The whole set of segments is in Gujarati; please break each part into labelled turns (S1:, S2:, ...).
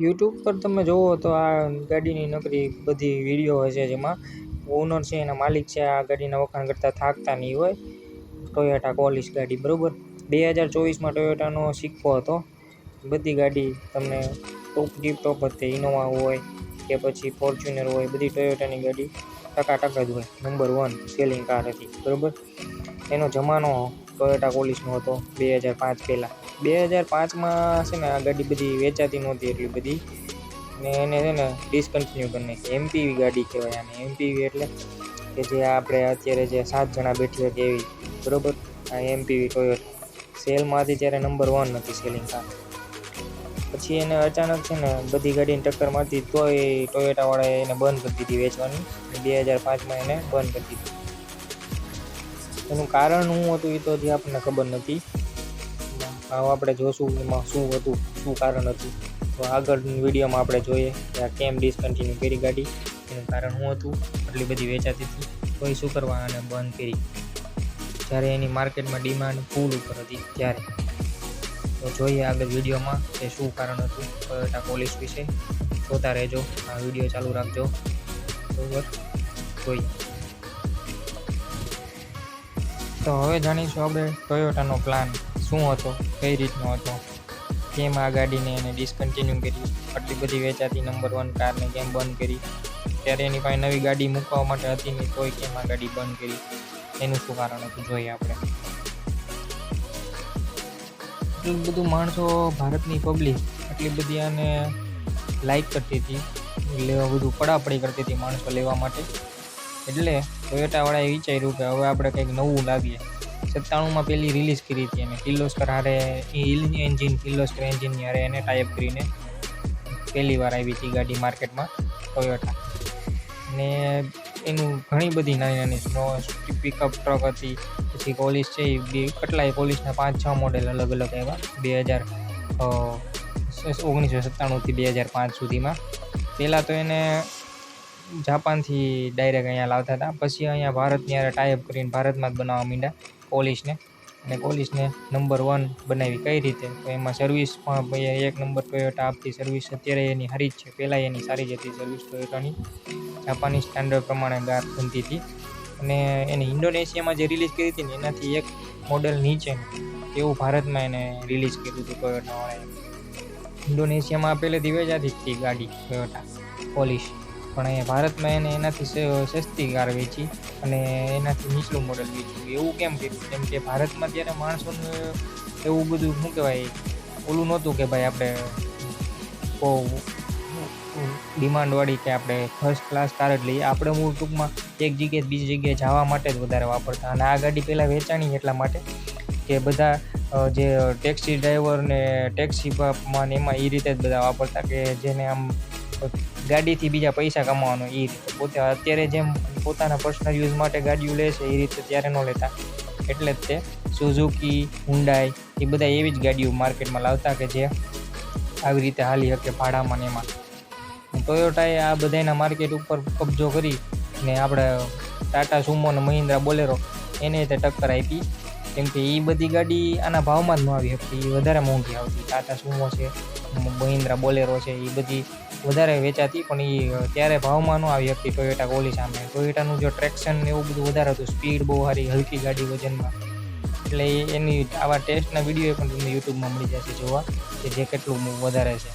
S1: યુટ્યુબ પર તમે જુઓ તો આ ગાડીની નકરી બધી વીડિયો હશે જેમાં ઓનર છે, એના માલિક છે, આ ગાડીના વખાણ કરતાં થાકતા નહીં હોય. ટોયોટા કોલિસ ગાડી, બરાબર? બે હજાર ચોવીસમાં ટોયોટાનો સિક્કો હતો. બધી ગાડી તમને ટોપ ડીપ ટોપ હતી ઇનોવા હોય કે પછી ફોર્ચ્યુનર હોય, બધી ટોયોટાની ગાડી ટકાટક જ હોય. નંબર વન સેલિંગ કાર હતી, બરાબર? એનો જમાનો ટોયોટા કોલિસનો હતો? બે હજાર પાંચ પહેલાં. બે હજાર પાંચમાં છે ને આ ગાડી બધી વેચાતી નહોતી એટલી બધી. ને એને છે ને ડિસકન્ટિન્યુ કરી નાખી. એમપીવી ગાડી કહેવાય આને. એમપીવી એટલે કે જે આપણે અત્યારે જે સાત જણા બેઠી હતી એવી બરાબર? આ એમપીવી ટોયોટા સેલમાં હતી ત્યારે નંબર વન હતી સેલિંગ કાર પછી એને અચાનક છે ને બધી ગાડીની ટક્કર મારતી તોય ટોયોટાવાળાએ એને બંધ કરી દીધી વેચવાની. બે હજાર પાંચમાં એને બંધ કરી દીધી. એનું કારણ શું હતું એ તો હજી આપણને ખબર નથી. હવે આપણે જોશું એમાં શું હતું, શું કારણ હતું. તો આગળની વિડીયોમાં આપણે જોઈએ કે આ કેમ ડિસકન્ટિન્યુ કરી ગાડી, એનું કારણ શું હતું, આટલી બધી વેચાતી હતી. તો એ શું કરવા અને બંધ કરી. જ્યારે એની માર્કેટમાં ડિમાન્ડ ફૂલ ઉપર હતી ત્યારે. તો જોઈએ આગળ વિડીયોમાં કે શું કારણ હતું ટોયોટા પોલીસ વિશે. જોતા રહેજો, આ વીડિયો ચાલુ રાખજો. બરોબર? જોઈએ. તો હવે જાણીશું આપણે ટોયોટાનો પ્લાન શું હતો, કઈ રીતનો હતો. કેમ આ ગાડીને એને ડિસકન્ટિન્યુ કરી, આટલી બધી વેચાતી નંબર વન કારને કેમ બંધ કરી. ત્યારે એની પાસે નવી ગાડી મૂકવા માટે હતી નહીં, તોય કેમ આ ગાડી બંધ કરી. એનું શું કારણ હતું, જોઈએ આપણે. એટલું બધું માણસો ભારતની પબ્લિક આટલી બધી આને લાઈક કરતી હતી લેવા બધું પડાપડી કરતી હતી માણસો લેવા માટે. એટલે ટોયોટાવાળાએ વિચાર્યું કે હવે આપણે કંઈક નવું લાવીએ. સત્તાણુંમાં પહેલી રિલીઝ કરી હતી એને કિર્લોસ્કર હારે એન્જિન કિર્લોસ્કર એન્જિનની હારે એને ટાઈપ કરીને પહેલી વાર આવી હતી ગાડી માર્કેટમાં ટોયોટા ને એનું ઘણી બધી નાની નાની સ્નો પિકઅપ ટ્રક હતી, પછી પોલીસ છે એ બે કેટલાય પોલીસના પાંચ છ મોડેલ અલગ અલગ આવ્યા. બે હજાર ઓગણીસો સત્તાણુંથી બે હજાર પાંચ સુધીમાં. પહેલાં તો એને જાપાનથી ડાયરેક્ટ અહીંયા લાવતા હતા. પછી અહીંયા ભારતની હારે ટાઈપ કરીને ભારતમાં જ બનાવવા માંડ્યા પોલીસને. અને પોલીસને નંબર વન બનાવી. કઈ રીતે? તો એમાં સર્વિસ પણ એક નંબર ટોયોટા આપતી સર્વિસ અત્યારે એની સારી જ છે. પહેલાં એની સારી જ હતી સર્વિસ ટોયોટાની જાપાની સ્ટાન્ડર્ડ પ્રમાણે ગાર બનતી હતી. અને એને ઇન્ડોનેશિયામાં જે રિલીઝ કરી હતી ને, એનાથી એક મોડેલ નીચે એવું ભારતમાં એને રિલીઝ કર્યું હતું ટોયોટાવાળાએ ઇન્ડોનેશિયામાં પહેલેથી વેચાતી જ હતી ગાડી ટોયોટા પોલીસ. પણ અહીંયા ભારતમાં એને એનાથી સસ્તી કાર વેચી અને એનાથી નીચલું મોડલ વેચ્યું. એવું કેમ કર્યું કેમ કે ભારતમાં ત્યારે માણસોને એવું બધું શું કહેવાય, ઓલું નહોતું કે ભાઈ આપણે બહુ ડિમાન્ડવાળી કે આપણે ફર્સ્ટ ક્લાસ કાર જ લઈએ. આપણે મૂળ ટૂંકમાં એક જગ્યાએ બીજી જગ્યાએ જવા માટે જ વધારે વાપરતા. અને આ ગાડી પહેલાં વેચાણી એટલા માટે કે બધા જે ટેક્સી ડ્રાઈવર ને ટેક્સીમાં ને એમાં એ રીતે જ બધા વાપરતા કે જેને આમ ગાડીથી બીજા પૈસા કમાવાનો એ રીતે. પોતે અત્યારે જેમ પોતાના પર્સનલ યુઝ માટે ગાડીઓ લે છે એ રીતે ત્યારે ન લેતા. એટલે જ તે સુઝુકી હુંડાઈ એ બધા એવી જ ગાડીઓ માર્કેટમાં લાવતા કે જે આવી રીતે હાલી શકે ભાડામાં ને એમાં. ટોયોટાએ આ બધાના માર્કેટ ઉપર કબજો કરી ને આપણે ટાટા સુમો અને મહિન્દ્રા બોલેરો એને તે ટક્કર આપી. કેમ કે એ બધી ગાડી આના ભાવમાં જ ન આવી શકતી. એ વધારે મોંઘી આવતી. ટાટા સુમો છે મહિન્દ્રા બોલેરો છે એ બધી વધારે વેચાતી, પણ એ ત્યારે ભાવમાં ન આવી હતી ટોયોટા કોલી સામે. ટોયોટાનું જો ટ્રેક્શન ને એવું બધું વધારે હતું સ્પીડ બહુ સારી, હલકી ગાડી વજનમાં. એટલે એની, આવા ટેસ્ટના વીડિયો પણ તમને યુટ્યુબમાં મળી જશે જોવા, કે જે કેટલું વધારે છે.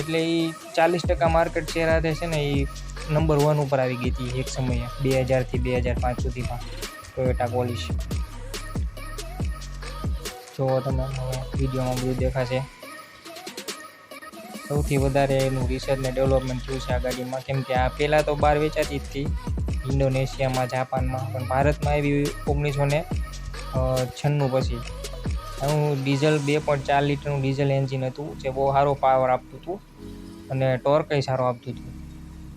S1: એટલે એ ચાલીસ ટકા માર્કેટ શેર સાથે છે ને એ નંબર વન ઉપર આવી ગઈ હતી એક સમયે, બે હજારથી બે હજાર પાંચ સુધીમાં ટોયોટા પોલિશ જો તમે વિડીયોમાં બધું દેખાશે. સૌથી વધારે એનું રિસર્ચ ને ડેવલપમેન્ટ થયું છે આ ગાડીમાં. કેમ કે આ પહેલાં તો બહાર વેચાતી જ હતી ઇન્ડોનેશિયામાં, જાપાનમાં. પણ ભારતમાં એવી ઓગણીસો ને છન્નું પછી. હું ડીઝલ બે પોઈન્ટ ચાર લીટરનું ડીઝલ એન્જિન હતું, જે બહુ સારો પાવર આપતું હતું અને ટોર્કય સારો આપતું હતું.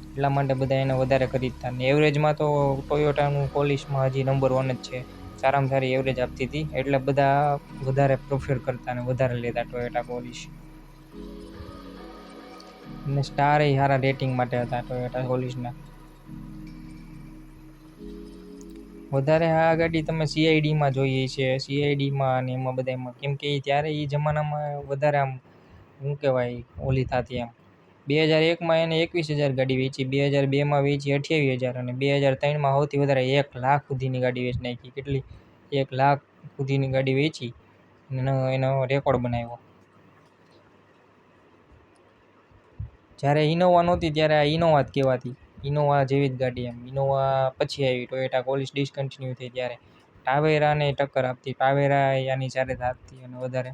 S1: એટલા માટે બધા એને વધારે ખરીદતા ને એવરેજમાં તો ટોયોટાનું પોલિશમાં હજી નંબર વન જ છે. સારામાં સારી એવરેજ આપતી હતી. એટલે બધા વધારે પ્રોફેર કરતા અને વધારે લેતા ટોયોટા પોલિશ અને સ્ટાર એ સારા રેટિંગ માટે હતા ટોયોટા પોલિશના વધારે આ ગાડી તમે સીઆઈડીમાં જોઈએ છે. સીઆઈડીમાં અને એમાં બધામાં કેમ કે ત્યારે એ જમાનામાં વધારે આમ શું કહેવાય, ઓલી થતી એમ બે હજાર એકમાં એને એકવીસ હજાર ગાડી વેચી, બે હજાર બેમાં વેચી અઠ્યાવીસ હજાર અને બે હજાર ત્રણમાં સૌથી વધારે એક લાખ સુધીની ગાડી વેચી નાખી. કેટલી? એક લાખ સુધીની ગાડી વેચી અને એનો રેકોર્ડ બનાવ્યો. જ્યારે ઇનોવા નહોતી, ત્યારે આ ઇનોવા જ કહેવાતી. ઇનોવા જેવી જ ગાડી એમ. ઇનોવા પછી આવી ટોયોટા કોલિસ ડિસકન્ટિન્યુ થઈ ત્યારે. ટાવેરાને ટક્કર આપતી. ટાવેરા આની સાથે આપતી અને વધારે.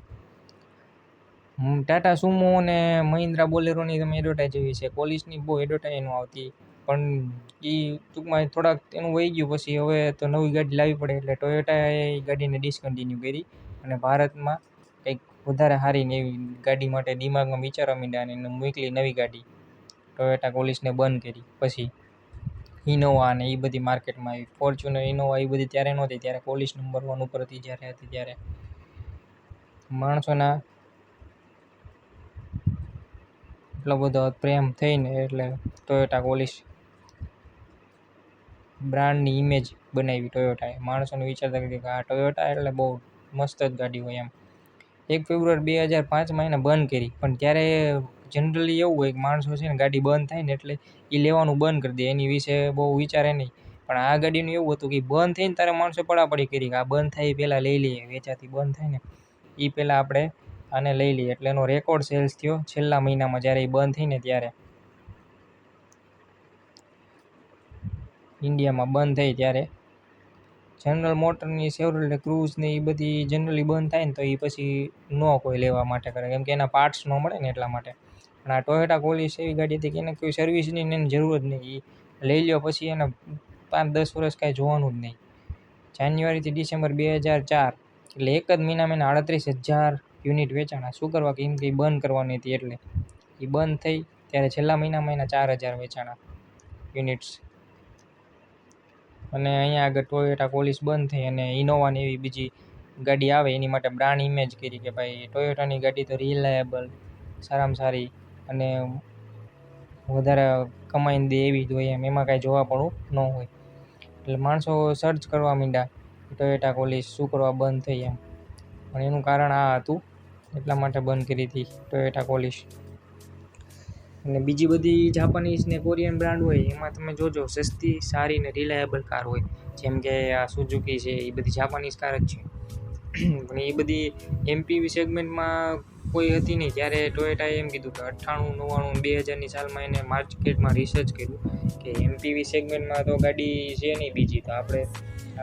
S1: ટાટા સુમો અને મહિન્દ્રા બોલેરોની તમે એડવર્ટાઈઝ જોઈ છે. કોલિસની બહુ એડવર્ટાઈઝ ન આવતી. પણ એ ટૂંકમાં થોડાક એનું વહી ગયું. પછી હવે તો નવી ગાડી લાવવી પડે એટલે ટોયોટાએ એ ગાડીને ડિસકન્ટિન્યુ કરી. અને ભારતમાં કંઈક વધારે સારી ને એવી ગાડી માટે દિમાગમાં વિચારવા માંડ્યા અને મોકલી નવી ગાડી. ટોયોટા કોલિસને બંધ કરી. પછી ઇનોવા અને એ બધી માર્કેટમાં આવી. ફોર્ચ્યુનર ઇનોવા એ બધી ત્યારે નહોતી, ત્યારે કોલિસ નંબર વન ઉપર હતી જ્યારે હતી ત્યારે. માણસોના એટલો બધો પ્રેમ થઈને એટલે ટોયોટા કોલિસ બ્રાન્ડની ઇમેજ બનાવી ટોયોટાએ માણસોને વિચારતા કે આ ટોયોટા એટલે બહુ મસ્ત જ ગાડી હોય એમ. એક ફેબ્રુઆરી બે હજાર પાંચમાં એને બંધ કરી. પણ ત્યારે જનરલી એવું હોય કે માણસો છે ને ગાડી બંધ થાય ને એટલે એ લેવાનું બંધ કરી દે. એની વિશે બહુ વિચારે નહીં. પણ આ ગાડીનું એવું હતું કે બંધ થઈને તારે માણસો પડાપડી કરી કે આ બંધ થાય એ પહેલાં લઈ લઈએ વેચાતી બંધ થાય ને એ પહેલાં આપણે આને લઈ લઈએ. એટલે એનો રેકોર્ડ સેલ્સ થયો છેલ્લા મહિનામાં જ્યારે એ બંધ થઈને ત્યારે. ઇન્ડિયામાં બંધ થઈ ત્યારે. જનરલ મોટરની સેવરલ ક્રૂઝ ને એ બધી જનરલી બંધ થાય ને તો એ પછી ન કોઈ લેવા માટે કરે. કેમ કે એના પાર્ટ્સ ન મળે ને એટલા માટે. પણ આ ટોયોટા કોલિસ એવી ગાડી હતી કે એને કોઈ સર્વિસની એની જરૂર જ નહીં. એ લઈ લ્યો પછી એને પાંચ દસ વર્ષ કાંઈ જોવાનું જ નહીં. જાન્યુઆરીથી ડિસેમ્બર બે હજાર ચાર, એટલે એક જ મહિનામાં એને આડત્રીસ હજાર યુનિટ વેચાણા. શું કરવા? કેમ કે એ બંધ કરવાની હતી એટલે. એ બંધ થઈ, ત્યારે છેલ્લા મહિનામાં એના ચાર હજાર વેચાણા યુનિટ્સ અને અહીંયા આગળ ટોયોટા કોલિસ બંધ થઈ અને ઇનોવાની એવી બીજી ગાડી આવે, એની માટે બ્રાન્ડ ઇમેજ કરી કે ભાઈ ટોયોટાની ગાડી તો રિલાયેબલ સારામાં સારી અને વધારે કમાઈને દે એવી જ હોય એમ. એમાં કાંઈ જોવા પણ ન હોય. એટલે માણસો સર્ચ કરવા માંડ્યા ટોયોટા કોલિસ શું કરવા બંધ થઈ એમ. પણ એનું કારણ આ હતું, એટલા માટે બંધ કરી હતી ટોયોટા કોલિસ અને બીજી બધી જાપાનીઝ ને કોરિયન બ્રાન્ડ હોય, એમાં તમે જોજો, સસ્તી, સારી ને રિલાયેબલ કાર હોય. જેમ કે આ સુઝુકી છે, એ બધી જાપાનીઝ કાર જ છે. પણ એ બધી એમપીવી સેગમેન્ટમાં કોઈ હતી નહીં. ત્યારે ટોયોટાએ એમ કીધું કે અઠ્ઠાણું, નવ્વાણું, બે હજારની સાલમાં એને માર્કેટમાં રિસર્ચ કર્યું કે એમપીવી સેગમેન્ટમાં તો ગાડી છે નહીં બીજી. તો આપણે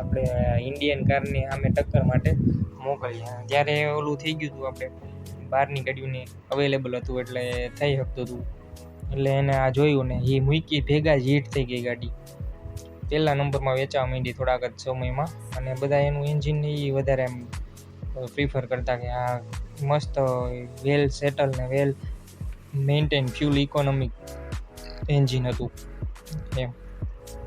S1: આપણે ઇન્ડિયન કારની સામે ટક્કર માટે મોકલીએ. ત્યારે ઓલું થઈ ગયું હતું આપણે, બહારની ગાડીઓને અવેલેબલ હતું એટલે થઈ શકતું હતું. એટલે એને આ જોયું ને એ મૂકી ભેગા જ હીટ થઈ ગઈ ગાડી. પહેલા નંબરમાં વેચાવા માંડી થોડાક જ સમયમાં. અને બધા એનું એન્જિન એ વધારે એમ પ્રિફર કરતા કે આ મસ્ત વેલ સેટલ ને well maintain fuel economic engine હતું. એમ.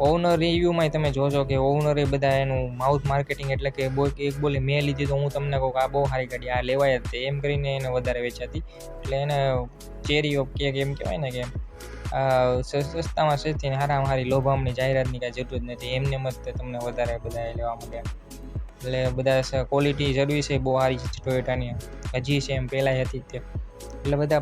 S1: ઓવનર રિવ્યૂમાં તમે જોજો કે ઓવનરે બધા એનું માઉથ માર્કેટિંગ એટલે કે બોલ એક બોલે, મેં લીધી તો હું તમને કહું કે આ બહુ સારી ગાડી આ લેવાય જ એમ કરીને એને વધારે વેચાતી. એટલે એને ચેરી ઓફ કેક એમ કહેવાય ને કે સસ્તામાં સસ્તી ને સારી લોભામણી જાહેરાતની કાંઈ જરૂર જ નથી. એમને એમ જ તમને વધારે બધા લેવા મળ્યા એટલે બધા ક્વોલિટી સર્વિસ એ બહુ સારી છે ટોયોટાની હજી છે એમ પહેલાંય હતી તે. એટલે બધા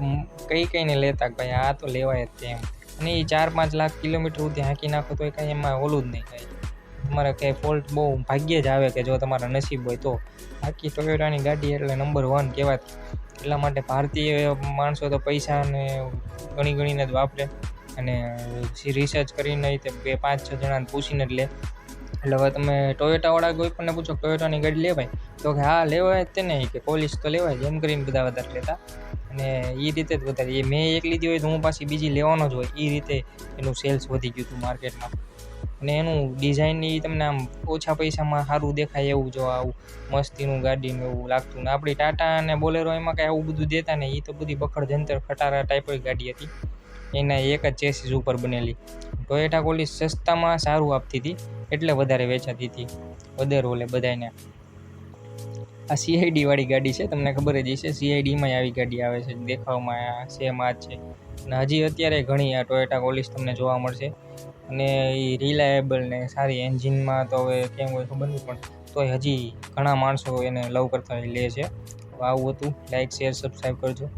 S1: કઈ કઈને લેતા ભાઈ આ તો લેવાય જ તેમ અને એ ચાર પાંચ લાખ કિલોમીટર સુધી હાંકી નાખો તો કાંઈ એમાં ઓલું જ નહીં કાંઈ તમારે કંઈ ફોલ્ટ બહુ ભાગ્યે જ આવે કે જો તમારા નસીબ હોય તો. બાકી ટોયોટાની ગાડી એટલે નંબર વન કહેવાતી એટલા માટે ભારતીય માણસો તો પૈસાને ગણી ગણીને જ વાપરે. અને રિસર્ચ કરીને તે બે પાંચ છ જણાને પૂછીને જ લે. એટલે હવે તમે ટોયોટાવાળા કોઈ પણ પૂછો ટોયોટાની ગાડી લેવાય? તો કે હા, લેવાય તે નહીં કે પોલીસ તો લેવાય જ. એમ કરીને બધા વધારે લેતા. અને એ રીતે જ વધારે. એ મેં એક લીધી હોય તો હું પાછી બીજી લેવાનો જ હોય. એ રીતે એનું સેલ્સ વધી ગયું હતું માર્કેટમાં અને એનું ડિઝાઇન એ તમને આમ ઓછા પૈસામાં સારું દેખાય એવું જો આવું મસ્તીનું ગાડીનું એવું લાગતું. ને આપણી ટાટા અને બોલેરો એમાં કાંઈ આવું બધું દેતા ને એ તો બધી બખડ જંતર ખટારા ટાઈપની ગાડી હતી. એના એક જ ચેસીસ ઉપર બનેલી. ટોયોટા કોલી સસ્તામાં સારું આપતી હતી. એટલે વધારે વેચાતી હતી. વધારે ઓલે બધાને આ સીઆઈડી વાળી ગાડી છે, તમને ખબર જ હશે. સીઆઈડીમાં આવી ગાડી આવે છે, દેખાવમાં સેમ આ જ છે. અને હજી અત્યારે ઘણી આ ટોયોટા કોલિસ તમને જોવા મળશે. અને એ રિલાયેબલ ને સારી એન્જિનમાં તો હવે કેમ હોય ખબર નહીં, પણ તોય હજી ઘણા માણસો એને લવ કરતા લે છે. આવું હતું. લાઇક શેર સબસ્ક્રાઈબ કરજો.